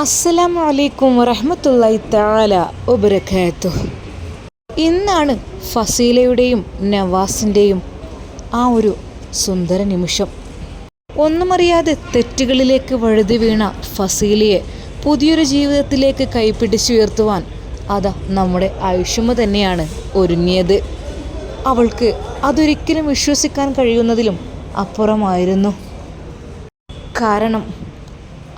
അസ്സലാമു അലൈക്കും വറഹമത്തല്ലായി താല വബറകാത്തു ഇന്നാണ് ഫസീലയുടെയും നവാസിന്റെയും ആ ഒരു സുന്ദര നിമിഷം. ഒന്നുമറിയാതെ തെറ്റുകളിലേക്ക് വഴുതി വീണ ഫസീലയെ പുതിയൊരു ജീവിതത്തിലേക്ക് കൈപ്പിടിച്ചുയർത്തുവാൻ അതാ നമ്മുടെ ആയുഷമ തന്നെയാണ് ഒരുങ്ങിയത്. അവൾക്ക് അതൊരിക്കലും വിശ്വസിക്കാൻ കഴിയുന്നതിലും അപ്പുറമായിരുന്നു. കാരണം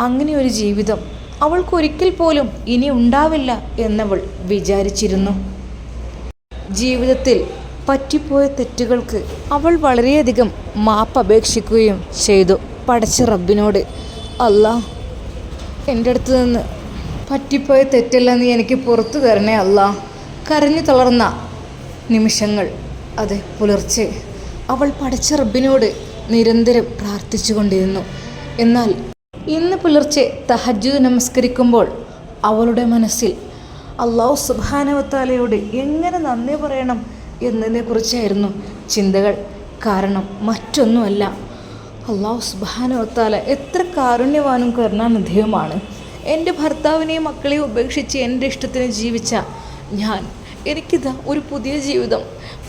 അങ്ങനെ ഒരു ജീവിതം അവൾക്കൊരിക്കൽ പോലും ഇനി ഉണ്ടാവില്ല എന്നവൾ വിചാരിച്ചിരുന്നു. ജീവിതത്തിൽ പറ്റിപ്പോയ തെറ്റുകൾക്ക് അവൾ വളരെയധികം മാപ്പപേക്ഷിക്കുകയും ചെയ്തു. പടച്ച റബ്ബിനോട് അല്ല എന്റെ അടുത്ത് നിന്ന് പറ്റിപ്പോയ തെറ്റല്ല നീ എനിക്ക് പുറത്തു തരണേ അല്ല. കരഞ്ഞു തളർന്ന നിമിഷങ്ങൾ അതെ പുലർച്ചെ അവൾ പടച്ച റബ്ബിനോട് നിരന്തരം പ്രാർത്ഥിച്ചുകൊണ്ടിരുന്നു. എന്നാൽ ഇന്ന് പുലർച്ചെ തഹജ്ജുദ് നമസ്കരിക്കുമ്പോൾ അവളുടെ മനസ്സിൽ അള്ളാഹു സുബാനവത്താലയോട് എങ്ങനെ നന്ദി പറയണം എന്നതിനെക്കുറിച്ചായിരുന്നു ചിന്തകൾ. കാരണം മറ്റൊന്നുമല്ല അള്ളാഹു സുബാനവത്താല എത്ര കാരുണ്യവാനും കരുണാനിധിയുമാണ്. എന്റെ ഭർത്താവിനെയും മക്കളെയും ഉപേക്ഷിച്ച് എന്റെ ഇഷ്ടത്തിന് ജീവിച്ച ഞാൻ എനിക്കിതാ ഒരു പുതിയ ജീവിതം.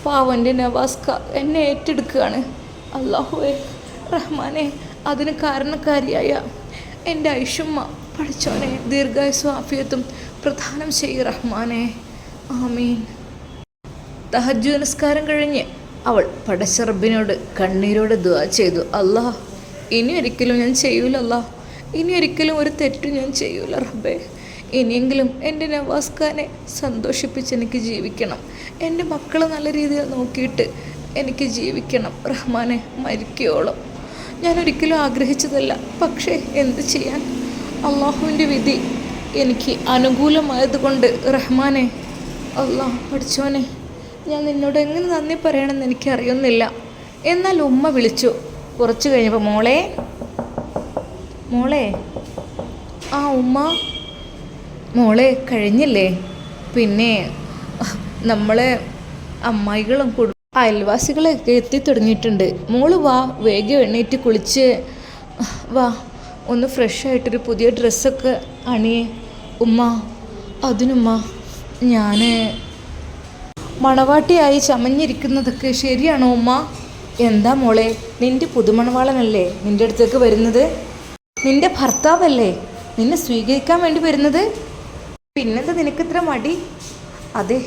പാവന്റെ നവാസ്ക എന്നെ ഏറ്റെടുക്കുകയാണ്. അള്ളാഹു റഹ്മാനെ അതിന് കാരണക്കാരിയായ എന്റെ ഐഷുമ്മ പഠിച്ചോനെ ദീർഘായുസ്സും ആഫിയത്തും പ്രധാനം ചെയ്യ റഹ്മാനെ. ആമീൻ. തഹജ്ജു നമസ്കാരം കഴിഞ്ഞ് അവൾ പടച്ചറബിനോട് കണ്ണീരോട് ദുആ ചെയ്തു. അല്ലാ ഇനി ഒരിക്കലും ഞാൻ ചെയ്യൂലല്ലാ ഇനി ഒരിക്കലും ഒരു തെറ്റും ഞാൻ ചെയ്യൂല റബ്ബേ. ഇനിയെങ്കിലും എന്റെ നവാസ് ഖാനെ സന്തോഷിപ്പിച്ച് എനിക്ക് ജീവിക്കണം. എന്റെ മക്കളെ നല്ല രീതിയിൽ നോക്കിയിട്ട് എനിക്ക് ജീവിക്കണം. റഹ്മാനെ മരിക്കോളം ഞാൻ ഒരിക്കലും ആഗ്രഹിച്ചതല്ല. പക്ഷേ എന്ത് ചെയ്യാൻ? അള്ളാഹുവിന്റെ വിധി എനിക്ക് അനുകൂലമായതുകൊണ്ട് റഹ്മാനെ അള്ളാഹ് പഠിച്ചോനെ ഞാൻ നിന്നോട് എങ്ങനെ നന്ദി പറയണമെന്ന് എനിക്കറിയുന്നില്ല. എന്നാൽ ഉമ്മ വിളിച്ചു. കുറച്ച് കഴിഞ്ഞപ്പോൾ മോളെ മോളെ ആ ഉമ്മ മോളെ കഴിഞ്ഞില്ലേ? പിന്നെ നമ്മളെ അമ്മായികളും കുടു അയൽവാസികളൊക്കെ എത്തി തുടങ്ങിയിട്ടുണ്ട്. മോൾ വാ വേഗം എണ്ണീറ്റ് കുളിച്ച്. വാ ഒന്ന് ഫ്രഷ് ആയിട്ടൊരു പുതിയ ഡ്രസ്സൊക്കെ അണിയേ. ഉമ്മ അതിനുമ്മ ഞാൻ മണവാട്ടിയായി ചമഞ്ഞിരിക്കുന്നതൊക്കെ ശരിയാണോ ഉമ്മ? എന്താ മോളെ നിന്റെ പുതുമണവാളനല്ലേ? നിന്റെ അടുത്തേക്ക് വരുന്നത്? നിന്റെ ഭർത്താവല്ലേ? നിന്നെ സ്വീകരിക്കാൻ വേണ്ടി വരുന്നത്? പിന്നെന്താ നിനക്ക് ഇത്ര മടി? അതെ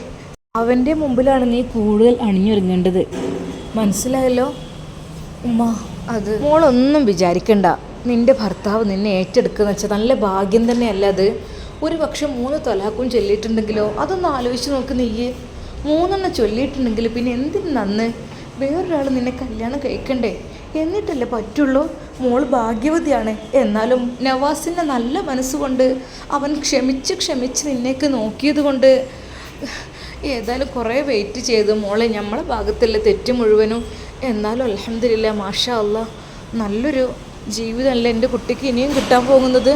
അവന്റെ മുമ്പിലാണ് നീ കൂടുതൽ അണിഞ്ഞൊരുങ്ങേണ്ടത്. മനസ്സിലായല്ലോ? ഉമ്മ അത് മോളൊന്നും വിചാരിക്കണ്ട. നിന്റെ ഭർത്താവ് നിന്നെ ഏറ്റെടുക്കുന്ന വെച്ചാൽ നല്ല ഭാഗ്യം തന്നെയല്ല അത്. ഒരു പക്ഷെ മൂന്ന് തൊലാക്കും ചൊല്ലിയിട്ടുണ്ടെങ്കിലോ? അതൊന്ന് ആലോചിച്ച് നോക്ക് നീയ്. മൂന്നെണ്ണം ചൊല്ലിയിട്ടുണ്ടെങ്കിൽ പിന്നെ എന്തിന് നന്ന്? വേറൊരാൾ നിന്നെ കല്യാണം കഴിക്കണ്ടേ? എന്നിട്ടല്ലേ പറ്റുള്ളൂ? മോൾ ഭാഗ്യവതിയാണ്. എന്നാലും നവാസിന്റെ നല്ല മനസ്സുകൊണ്ട് അവൻ ക്ഷമിച്ച് ക്ഷമിച്ച് നിന്നേക്ക് നോക്കിയത് കൊണ്ട് ഏതായാലും കുറേ വെയിറ്റ് ചെയ്തു. മോളെ നമ്മളെ ഭാഗത്തുള്ള തെറ്റ് മുഴുവനും. എന്നാലും അലഹമില്ല മാഷാ അല്ല നല്ലൊരു ജീവിതമല്ല എന്റെ കുട്ടിക്ക് ഇനിയും കിട്ടാൻ പോകുന്നത്.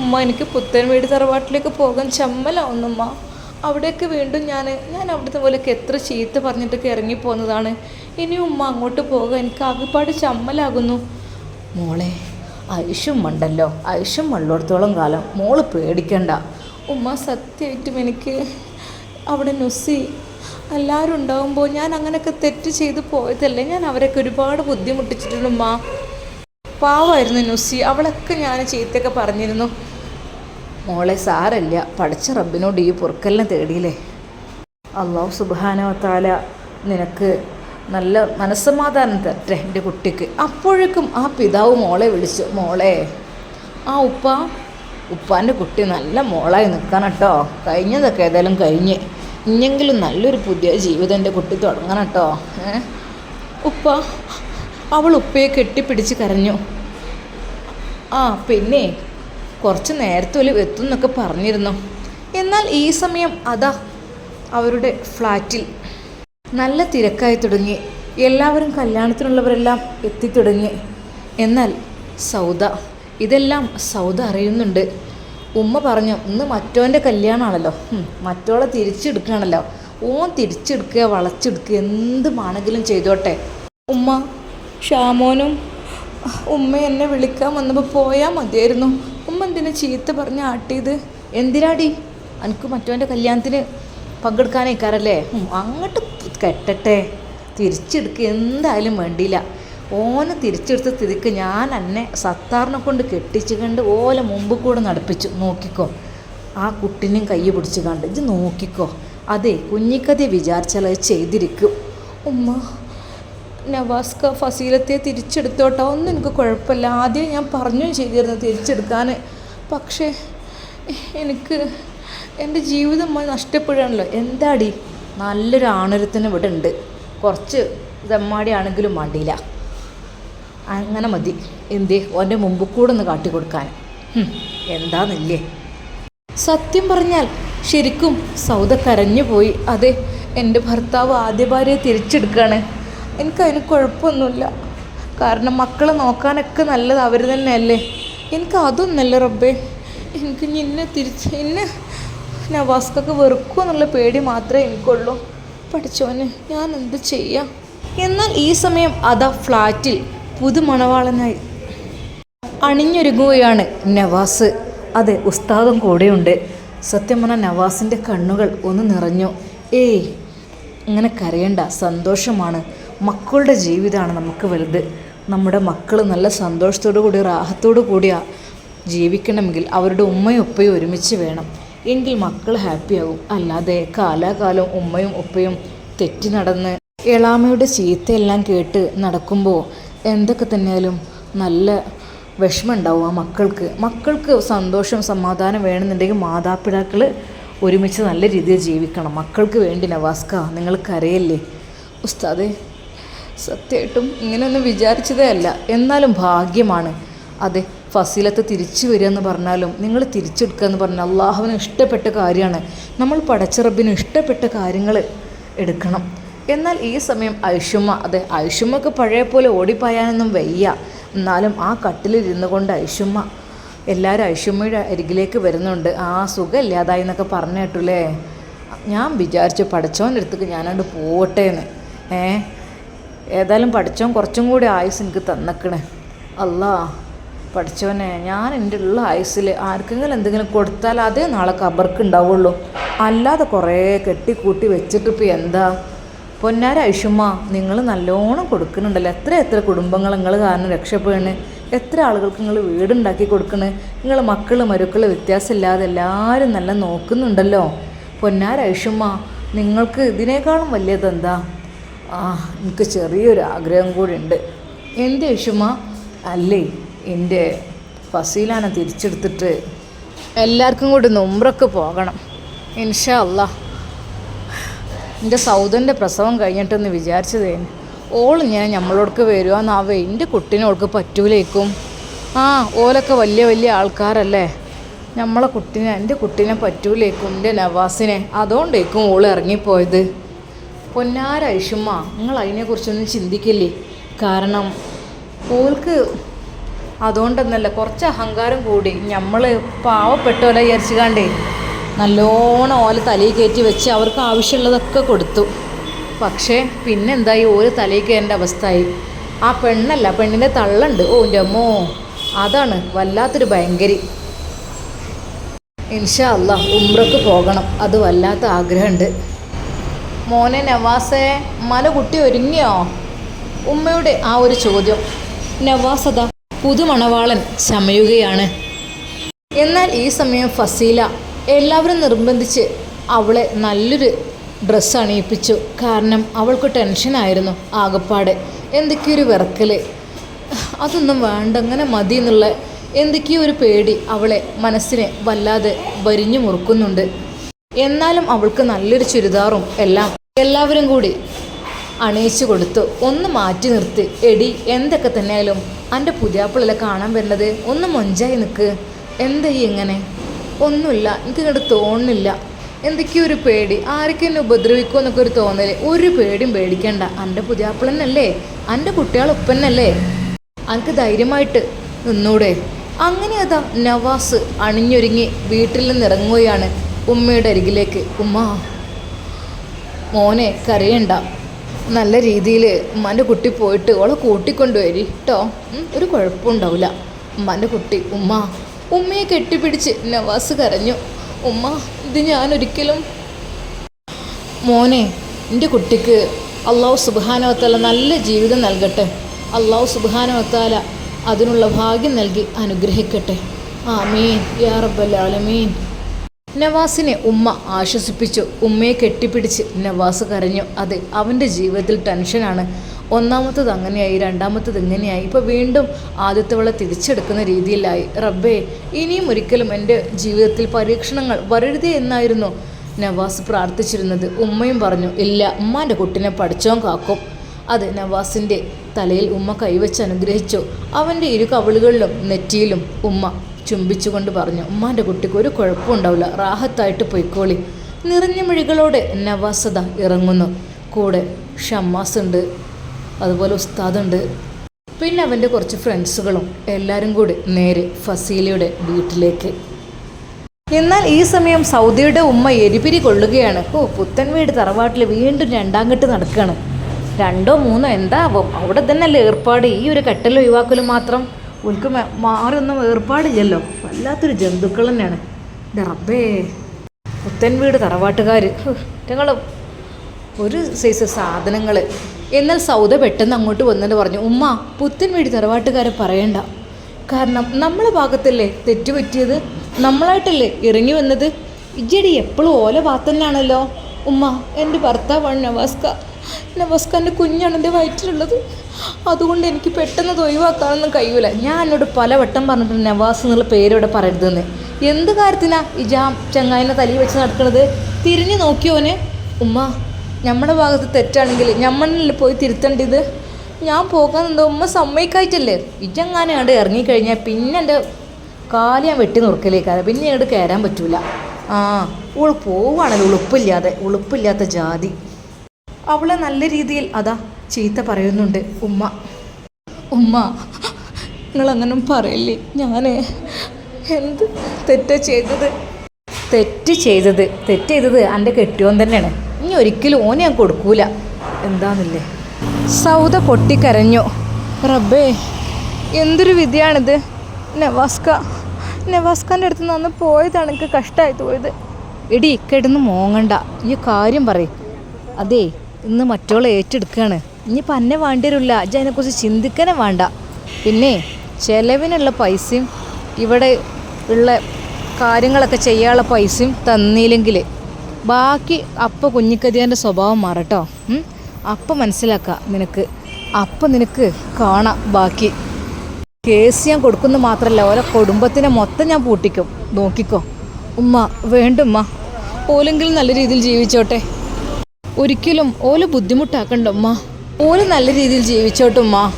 ഉമ്മ എനിക്ക് പുത്തൻ വീട് തറവാട്ടിലേക്ക് പോകാൻ ചമ്മലാവുന്നുമ്മ. അവിടേക്ക് വീണ്ടും ഞാൻ ഞാൻ അവിടുത്തെ പോലെയൊക്കെ എത്ര ചീത്ത പറഞ്ഞിട്ടൊക്കെ ഇറങ്ങിപ്പോന്നതാണ് ഇനി ഉമ്മ അങ്ങോട്ട് പോകാൻ എനിക്ക് ആകെപ്പാട് ചമ്മലാകുന്നു. മോളെ ഐഷും മണ്ടല്ലോ ഐഷും ഉള്ളിടത്തോളം കാലം മോൾ പേടിക്കണ്ട. ഉമ്മ സത്യമായിട്ടും എനിക്ക് അവിടെ നുസി എല്ലാവരും ഉണ്ടാകുമ്പോൾ ഞാൻ അങ്ങനെയൊക്കെ തെറ്റ് ചെയ്ത് പോയതല്ലേ? ഞാൻ അവരൊക്കെ ഒരുപാട് ബുദ്ധിമുട്ടിച്ചിട്ടുണ്ട് ഉമ്മ. പാവായിരുന്നു നുസി അവളൊക്കെ ഞാൻ ചീത്തയൊക്കെ പറഞ്ഞിരുന്നു. മോളെ സാരല്ല. പഠിച്ച റബ്ബിനോട് ഈ പൊറുക്കലിനെ തേടിയില്ലേ? അള്ളാഹു സുബാനവത്താല താല നിനക്ക് നല്ല മനസ്സമാധാനം തരട്ടെ എന്റെ കുട്ടിക്ക്. അപ്പോഴേക്കും ആ പിതാവ് മോളെ വിളിച്ചു. മോളെ ആ ഉപ്പ. ഉപ്പാന്റെ കുട്ടി നല്ല മോളായി നിൽക്കണം കേട്ടോ. കഴിഞ്ഞതൊക്കെ ഏതായാലും കഴിഞ്ഞ്. ഇനിയെങ്കിലും നല്ലൊരു പുതിയ ജീവിതം എന്റെ കുട്ടി തുടങ്ങണം കേട്ടോ. ഉപ്പ അവൾ ഉപ്പയെ കെട്ടിപ്പിടിച്ച് കരഞ്ഞു. ആ പിന്നെ കുറച്ച് നേരത്തെ ഒരു എത്തും എന്നൊക്കെ പറഞ്ഞിരുന്നു. എന്നാൽ ഈ സമയം അതാ അവരുടെ ഫ്ലാറ്റിൽ. നല്ല തിരക്കായി തുടങ്ങി. എല്ലാവരും കല്യാണത്തിനുള്ളവരെല്ലാം എത്തിത്തുടങ്ങി എന്നാൽ സൗദ ഇതെല്ലാം സൗദ അറിയുന്നുണ്ട്. ഉമ്മ പറഞ്ഞു ഇന്ന് മറ്റോന്റെ കല്യാണമാണല്ലോ മറ്റോളെ തിരിച്ചെടുക്കുകയാണല്ലോ ഓൻ തിരിച്ചെടുക്കുക വളച്ചെടുക്കുക എന്തുമാണെങ്കിലും ചെയ്തോട്ടെ. ഉമ്മ ഷാമോനും ഉമ്മ എന്നെ വിളിക്കാൻ വന്നപ്പോൾ പോയാൽ മതിയായിരുന്നു. ഉമ്മ എന്തിനാ ചീത്ത പറഞ്ഞ് ആട്ടിയത്? എന്തിനാടി? എനിക്ക് മറ്റവന്റെ കല്യാണത്തിന് പങ്കെടുക്കാനേക്കാറല്ലേ? അങ്ങോട്ട് കെട്ടട്ടെ. തിരിച്ചെടുക്കുക എന്തായാലും വേണ്ടിയില്ല. ഓനെ തിരിച്ചെടുത്ത സ്ഥിതിക്ക് ഞാൻ എന്നെ സത്താറിനെ കൊണ്ട് കെട്ടിച്ച് കണ്ട് ഓലെ മുമ്പ് കൂടെ നടപ്പിച്ചു. നോക്കിക്കോ. ആ കുട്ടിനെയും കൈ പിടിച്ച് കണ്ട് ഇത് നോക്കിക്കോ. അതെ കുഞ്ഞിക്കഥയെ വിചാരിച്ചാൽ അത് ചെയ്തിരിക്കും. ഉമ്മ നവാസ്ക ഫസീലത്തെ തിരിച്ചെടുത്തോട്ടോ? ഒന്നും എനിക്ക് കുഴപ്പമില്ല. ആദ്യം ഞാൻ പറഞ്ഞു ചെയ്തിരുന്നു തിരിച്ചെടുക്കാൻ പക്ഷേ എനിക്ക് എന്റെ ജീവിതം നഷ്ടപ്പെടുകയാണല്ലോ. എന്താടി? നല്ലൊരു ആണുരത്തിന് ഇവിടെ ഉണ്ട്. കുറച്ച് ദമ്മാടി ആണെങ്കിലും വേണ്ടിയില്ല അങ്ങനെ മതി. എന്തേ ഓന്റെ മുമ്പ് കൂടെ ഒന്ന് കാട്ടിക്കൊടുക്കാൻ എന്താന്നല്ലേ? സത്യം പറഞ്ഞാൽ ശരിക്കും സൗദ കരഞ്ഞു പോയി. അതെ എന്റെ ഭർത്താവ് ആദ്യ ഭാര്യയെ തിരിച്ചെടുക്കുകയാണ് എനിക്കതിന് കുഴപ്പമൊന്നുമില്ല. കാരണം മക്കളെ നോക്കാനൊക്കെ നല്ലത് അവർ തന്നെയല്ലേ? എനിക്ക് അതൊന്നല്ല റബ്ബേ. എനിക്ക് നിന്നെ തിരിച്ച് എന്നെ നവാസ്കൊക്കെ വെറുക്കുമോ എന്നുള്ള പേടി മാത്രമേ എനിക്കുള്ളൂ. പഠിച്ചോനെ ഞാൻ എന്ത് ചെയ്യാം? എന്നാൽ ഈ സമയം അതാ ഫ്ലാറ്റിൽ. പുതുമണവാളനായി. അണിഞ്ഞൊരുങ്ങുകയാണ് നവാസ്. അതെ ഉസ്താദും കൂടെയുണ്ട്. സത്യം പറഞ്ഞാൽ നവാസിന്റെ കണ്ണുകൾ ഒന്ന് നിറഞ്ഞു. ഏയ് ഇങ്ങനെ കരയണ്ട. സന്തോഷമാണ്. മക്കളുടെ ജീവിതമാണ് നമുക്ക് വലുത്. നമ്മുടെ മക്കൾ നല്ല സന്തോഷത്തോടു കൂടി റാഹത്തോടു കൂടിയാ ജീവിക്കണമെങ്കിൽ അവരുടെ ഉമ്മയും ഉപ്പയും ഒരുമിച്ച് വേണം. എങ്കിൽ മക്കൾ ഹാപ്പിയാകും. അല്ലാതെ കാലാകാലം ഉമ്മയും ഉപ്പയും തെറ്റി നടന്ന് എളാമയുടെ ചീത്തയെല്ലാം കേട്ട് നടക്കുമ്പോൾ എന്തൊക്കെ തന്നെയാലും നല്ല വിഷമം ഉണ്ടാവും ആ മക്കൾക്ക്. മക്കൾക്ക് സന്തോഷം സമാധാനം വേണമെന്നുണ്ടെങ്കിൽ മാതാപിതാക്കൾ ഒരുമിച്ച് നല്ല രീതിയിൽ ജീവിക്കണം. മക്കൾക്ക് വേണ്ടി നവാസ്ക നിങ്ങൾ കരയല്ലേ? ഉസ്താദെ സത്യമായിട്ടും ഇങ്ങനെയൊന്നും വിചാരിച്ചതേ അല്ല. എന്നാലും ഭാഗ്യമാണ്. അതെ ഫസീലത്ത് തിരിച്ചു വരിക എന്ന് പറഞ്ഞാലും നിങ്ങൾ തിരിച്ചെടുക്കുക എന്ന് പറഞ്ഞാൽ അള്ളാഹുവിന് ഇഷ്ടപ്പെട്ട കാര്യമാണ്. നമ്മൾ പടച്ചിറബിന് ഇഷ്ടപ്പെട്ട കാര്യങ്ങൾ എടുക്കണം. എന്നാൽ ഈ സമയം ഐഷുമ്മ അതെ ഐഷുമ്മക്ക് പഴയ പോലെ ഓടിപ്പായാനൊന്നും വയ്യ. എന്നാലും ആ കട്ടിലിരുന്നു കൊണ്ട് ഐഷുമ്മ എല്ലാവരും ഐഷുമ്മയുടെ അരികിലേക്ക് വരുന്നുണ്ട്. ആ സുഖമില്ലാതായി എന്നൊക്കെ പറഞ്ഞു കേട്ടുല്ലേ ഞാൻ വിചാരിച്ചു പഠിച്ചവന്റെ അടുത്തേക്ക് ഞാനങ്ങോട്ട് പോവട്ടെ എന്ന് ഏ? ഏതായാലും പഠിച്ചവൻ കുറച്ചും കൂടി ആയുസ് എനിക്ക് തന്നക്കണേ. അല്ലാ പഠിച്ചവനെ ഞാൻ എന്റെ ഉള്ള ആയുസ്സിൽ ആർക്കെങ്കിലും എന്തെങ്കിലും കൊടുത്താൽ അതേ നാളെ കബർക്ക് ഉണ്ടാവുള്ളൂ. അല്ലാതെ കുറേ കെട്ടിക്കൂട്ടി വെച്ചിട്ടിപ്പോൾ എന്താ? പൊന്നാര ഐഷുമ്മ നിങ്ങൾ നല്ലോണം കൊടുക്കുന്നുണ്ടല്ലോ. എത്ര എത്ര കുടുംബങ്ങൾ നിങ്ങൾ കാരണം രക്ഷപ്പെടുന്നത് എത്ര ആളുകൾക്ക് നിങ്ങൾ വീടുണ്ടാക്കി കൊടുക്കണ്. നിങ്ങൾ മക്കൾ മരുക്കൾ വ്യത്യാസമില്ലാതെ എല്ലാവരും നല്ല നോക്കുന്നുണ്ടല്ലോ. പൊന്നാര ഐഷുമ്മ നിങ്ങൾക്ക് ഇതിനേക്കാളും വലിയതെന്താ ആ എനിക്ക് ചെറിയൊരു ആഗ്രഹം കൂടി ഉണ്ട്. എന്റെ ഐഷുമ്മ അല്ലേ എന്റെ ഫസീലാനെ തിരിച്ചെടുത്തിട്ട് എല്ലാവർക്കും കൂടി നൊമ്പ്രൊക്കെ പോകണം. ഇൻഷാ അല്ലാ എന്റെ സൗദന്റെ പ്രസവം കഴിഞ്ഞിട്ടെന്ന് വിചാരിച്ചതേന് ഓൾ ഞാൻ നമ്മളോടക്ക് വരുവാന്നാവേ എന്റെ കുട്ടിനോടക്ക് പറ്റൂലേക്കും. ആ ഓലൊക്കെ വലിയ വലിയ ആൾക്കാരല്ലേ. നമ്മളെ കുട്ടിനെ എന്റെ കുട്ടീനെ പറ്റൂലേക്കും എന്റെ നവാസിനെ. അതുകൊണ്ടേക്കും ഓൾ ഇറങ്ങിപ്പോയത്. പൊന്നാര ഐഷുമ്മ നിങ്ങൾ അതിനെക്കുറിച്ചൊന്നും ചിന്തിക്കില്ലേ? കാരണം ഓൾക്ക് അതുകൊണ്ടെന്നല്ല കുറച്ച് അഹങ്കാരം കൂടി. നമ്മൾ പാവപ്പെട്ടോലെ വിചാരിച്ചുകാണ്ടേ നല്ലോണം ഓല തലയിൽ കയറ്റി വെച്ച് അവർക്ക് ആവശ്യമുള്ളതൊക്കെ കൊടുത്തു. പക്ഷേ പിന്നെ എന്തായി ഓര് തലയിൽ കയറേണ്ട അവസ്ഥയായി ആ പെണ്ണല്ല പെണ്ണിന്റെ തള്ളുണ്ട്. ഓ എന്റെ അമ്മോ അതാണ് വല്ലാത്തൊരു ഭയങ്കരി. ഇൻഷാ അല്ല ഉമ്രക്ക് പോകണം. അത് വല്ലാത്ത ആഗ്രഹമുണ്ട്. മോനെ നവാസേ മല കുട്ടി ഒരുങ്ങിയോ? ഉമ്മയുടെ ആ ഒരു ചോദ്യം. നവാസത പുതുമണവാളൻ ചമയുകയാണ്. എന്നാൽ ഈ സമയം ഫസീല എല്ലാവരും നിർബന്ധിച്ച് അവളെ നല്ലൊരു ഡ്രസ്സ് അണിയിപ്പിച്ചു. കാരണം അവൾക്ക് ടെൻഷനായിരുന്നു ആകപ്പാടെ. എന്തൊക്കെയൊരു വിറക്കൽ അതൊന്നും വേണ്ട അങ്ങനെ മതി എന്നുള്ള എന്തൊക്കെയോ ഒരു പേടി അവളെ മനസ്സിനെ വല്ലാതെ വരിഞ്ഞു മുറുക്കുന്നുണ്ട്. എന്നാലും അവൾക്ക് നല്ലൊരു ചുരിദാറും എല്ലാം എല്ലാവരും കൂടി അണിയിച്ചു കൊടുത്തു. ഒന്ന് മാറ്റി നിർത്തി. എടി എന്തൊക്കെ തന്നെയാലും എന്റെ പുതിയാപ്പിളല്ലേ കാണാൻ വരുന്നത്? ഒന്ന് മൊഞ്ചായി നിൽക്ക് എന്തായി ഇങ്ങനെ? ഒന്നുമില്ല എനിക്ക് ഇങ്ങോട്ട് തോന്നുന്നില്ല. എന്തൊക്കെയോ ഒരു പേടി. ആരൊക്കെ എന്നെ ഉപദ്രവിക്കുമോ എന്നൊക്കെ ഒരു തോന്നൽ. ഒരു പേടിയും പേടിക്കണ്ട. എന്റെ പുതിയാപ്പിളന്നല്ലേ എന്റെ കുട്ടികളൊപ്പന്നല്ലേ അനക്ക് ധൈര്യമായിട്ട് നിന്നൂടെ. അങ്ങനെ അതാ നവാസ് അണിഞ്ഞൊരുങ്ങി വീട്ടിൽ നിന്ന് ഇറങ്ങുകയാണ് ഉമ്മയുടെ അരികിലേക്ക്. ഉമ്മ മോനെ കരയണ്ട. നല്ല രീതിയിൽ ഉമ്മാന്റെ കുട്ടി പോയിട്ട് ഓളെ കൂട്ടിക്കൊണ്ടുവരി കേട്ടോ ഒരു കുഴപ്പമുണ്ടാവില്ല ഉമ്മാന്റെ കുട്ടി ഉമ്മ. ഉമ്മയെ കെട്ടിപ്പിടിച്ച് നവാസ് കരഞ്ഞു. ഉമ്മ ഇത് ഞാനൊരിക്കലും മോനെ എന്റെ കുട്ടിക്ക് അള്ളാഹു സുബാനവത്താല നല്ല ജീവിതം നൽകട്ടെ. അള്ളാഹു സുബാനവത്താല അതിനുള്ള ഭാഗ്യം നൽകി അനുഗ്രഹിക്കട്ടെ. ആമീൻ. യാ റബ്ബൽ ആലമീൻ. നവാസിനെ ഉമ്മ ആശ്വസിപ്പിച്ചു. ഉമ്മയെ കെട്ടിപ്പിടിച്ച് നവാസ് കരഞ്ഞു. അതെ അവന്റെ ജീവിതത്തിൽ ടെൻഷനാണ്. ഒന്നാമത്തത് അങ്ങനെയായി രണ്ടാമത്തത് ഇങ്ങനെയായി. ഇപ്പോൾ വീണ്ടും ആദ്യത്തെ വിള തിരിച്ചെടുക്കുന്ന രീതിയിലായി. റബ്ബേ ഇനിയും ഒരിക്കലും എന്റെ ജീവിതത്തിൽ പരീക്ഷണങ്ങൾ വരരുതേ എന്നായിരുന്നു നവാസ് പ്രാർത്ഥിച്ചിരുന്നത്. ഉമ്മയും പറഞ്ഞു ഇല്ല ഉമ്മാന്റെ കുട്ടിനെ പഠിച്ചോൻ കാക്കും. അത് നവാസിന്റെ തലയിൽ ഉമ്മ കൈവച്ച് അനുഗ്രഹിച്ചു. അവന്റെ ഇരു കവിളുകളിലും നെറ്റിയിലും ഉമ്മ ചുംബിച്ചുകൊണ്ട് പറഞ്ഞു ഉമ്മാന്റെ കുട്ടിക്ക് ഒരു കുഴപ്പമുണ്ടാവില്ല റാഹത്തായിട്ട് പൊയ്ക്കോളി. നിറഞ്ഞ മിഴികളോടെ നവാസത ഇറങ്ങുന്നു. കൂടെ ഷമ്മാസ് ഉണ്ട് അതുപോലെ ഉസ്താദുണ്ട്. പിന്നെ അവന്റെ കുറച്ച് ഫ്രണ്ട്സുകളും എല്ലാവരും കൂടി നേരെ ഫസീലയുടെ വീട്ടിലേക്ക്. എന്നാൽ ഈ സമയം സൗദിയുടെ ഉമ്മ എരിപിരി കൊള്ളുകയാണ്. ഓ പുത്തൻ വീട് തറവാട്ടിൽ വീണ്ടും രണ്ടാം കെട്ട് നടക്കുകയാണ്. രണ്ടോ മൂന്നോ എന്താവും? അവിടെ തന്നെ അല്ലേ ഏർപ്പാട്? ഈ ഒരു കെട്ടൽ ഒഴിവാക്കലും മാത്രം? ഉൾക്ക് മാറിയൊന്നും ഏർപ്പാടില്ലല്ലോ. വല്ലാത്തൊരു ജന്തുക്കൾ തന്നെയാണ്. റബ്ബേ. പുത്തൻ വീട് തറവാട്ടുകാർ ഞങ്ങൾ ഒരു സൈസ് സാധനങ്ങൾ എന്നാൽ സൗദ പെട്ടെന്ന് അങ്ങോട്ട് വന്നിട്ട് പറഞ്ഞു. ഉമ്മ പുത്തൻ വീട് തറവാട്ടുകാരെ പറയണ്ട. കാരണം നമ്മളെ ഭാഗത്തല്ലേ തെറ്റുപറ്റിയത് നമ്മളായിട്ടല്ലേ ഇറങ്ങി വന്നത്? ഇജ്ജടി എപ്പോഴും ഓല ഭാഗത്തന്നെയാണല്ലോ ഉമ്മ എന്റെ ഭർത്താവാണ് നവാസ്ക. നവാസ്കാന്റെ കുഞ്ഞാണ് എന്റെ വയറ്റിലുള്ളത്. അതുകൊണ്ട് എനിക്ക് പെട്ടെന്ന് ഒഴിവാക്കാനൊന്നും കഴിയൂല. ഞാൻ എന്നോട് പലവട്ടം പറഞ്ഞിട്ടുണ്ട് നവാസ് എന്നുള്ള പേര് പറയരുതെന്ന്. എന്ത് കാര്യത്തിനാ ഇജാം ചങ്ങായിനെ തലി വെച്ച് നടക്കുന്നത് തിരിഞ്ഞു നോക്കിയോനെ ഉമ്മ നമ്മുടെ ഭാഗത്ത് തെറ്റാണെങ്കിൽ ഞമ്മളിൽ പോയി തിരുത്തേണ്ടത് ഞാൻ പോകാൻ എന്തോ ഉമ്മ സമ്മതിക്കായിട്ടല്ലേ? ഇജങ്ങാനും അങ്ങോട്ട് ഇറങ്ങിക്കഴിഞ്ഞാൽ പിന്നെ എന്റെ കാൽ ഞാൻ വെട്ടി നുറുക്കലേക്കാതെ പിന്നെ അങ്ങോട്ട് കയറാൻ പറ്റൂല. ആ ഓൾ പോവാണല്ലോ ഉളുപ്പില്ലാതെ ഉളുപ്പില്ലാത്ത ജാതി. അവളെ നല്ല രീതിയിൽ അതാ ചീത്ത പറയുന്നുണ്ട് ഉമ്മ. ഉമ്മ നിങ്ങളങ്ങനെ പറയല്ലേ? ഞാൻ എന്ത് തെറ്റാ ചെയ്തത്? തെറ്റ് ചെയ്തത് തെറ്റ് ചെയ്തത് എന്റെ കെട്ടിയോൻ തന്നെയാണ്. ഇനി ഒരിക്കലും ഓനെ ഞാൻ കൊടുക്കൂല. എന്താന്നില്ലേ? സൗദ പൊട്ടിക്കരഞ്ഞു. റബ്ബേ എന്തൊരു വിധിയാണിത് നവാസ്ക നവാസ്കാന്റെ അടുത്ത് നിന്ന് അന്ന് പോയതാണ് എനിക്ക് കഷ്ടമായി പോയത്. എടി കിടന്ന് മോങ്ങണ്ട. ഈ കാര്യം പറ അതേ ഇന്ന് മറ്റോളെ ഏറ്റെടുക്കുകയാണ് ഇനിയിപ്പോൾ അന്നെ വേണ്ടി വരില്ല. അജ അതിനെക്കുറിച്ച് ചിന്തിക്കാനേ വേണ്ട. പിന്നെ ചിലവിനുള്ള പൈസയും ഇവിടെ ഉള്ള കാര്യങ്ങളൊക്കെ ചെയ്യാനുള്ള പൈസയും തന്നില്ലെങ്കിൽ ബാക്കി അപ്പ കുഞ്ഞിക്കതിയാന്റെ സ്വഭാവം മാറട്ടോ? അപ്പം മനസ്സിലാക്കുക നിനക്ക്. അപ്പം നിനക്ക് കാണാം ബാക്കി. കേസ് ഞാൻ കൊടുക്കുന്ന മാത്രമല്ല ഓരോ കുടുംബത്തിനെ മൊത്തം ഞാൻ പൂട്ടിക്കും. നോക്കിക്കോ. ഉമ്മ വേണ്ടുമ്മ ഓലെങ്കിലും നല്ല രീതിയിൽ ജീവിച്ചോട്ടെ. ഒരിക്കലും ഓൽ ബുദ്ധിമുട്ടാക്കണ്ട ഉമ്മ. ഓൽ നല്ല രീതിയിൽ ജീവിച്ചോട്ടെ ഉമ്മ.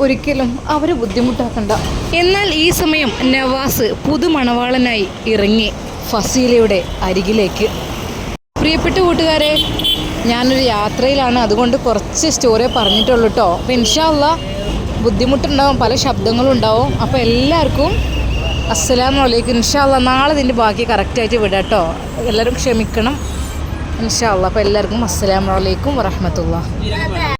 ഒരിക്കലും അവരെ ബുദ്ധിമുട്ടാക്കണ്ട. എന്നാൽ ഈ സമയം നവാസ് പുതുമണവാളനായി ഇറങ്ങി ഫസീലയുടെ അരികിലേക്ക്. പ്രിയപ്പെട്ട കൂട്ടുകാരെ ഞാനൊരു യാത്രയിലാണ്. അതുകൊണ്ട് കുറച്ച് സ്റ്റോറി പറഞ്ഞിട്ടുള്ളൂ കേട്ടോ അപ്പോൾ ഇൻഷാല്ല ബുദ്ധിമുട്ടുണ്ടാവും പല ശബ്ദങ്ങളും ഉണ്ടാവും. അപ്പോൾ എല്ലാവർക്കും അസ്സലാമു അലൈക്കും. ഇൻഷാല്ല നാളെ ഇതിന്റെ ബാക്കി കറക്റ്റായിട്ട് വിടാം കേട്ടോ എല്ലാവരും ക്ഷമിക്കണം. ഇൻഷാല്ല അപ്പോൾ എല്ലാവർക്കും അസ്സലാമു അലൈക്കും വറഹമത്തുള്ള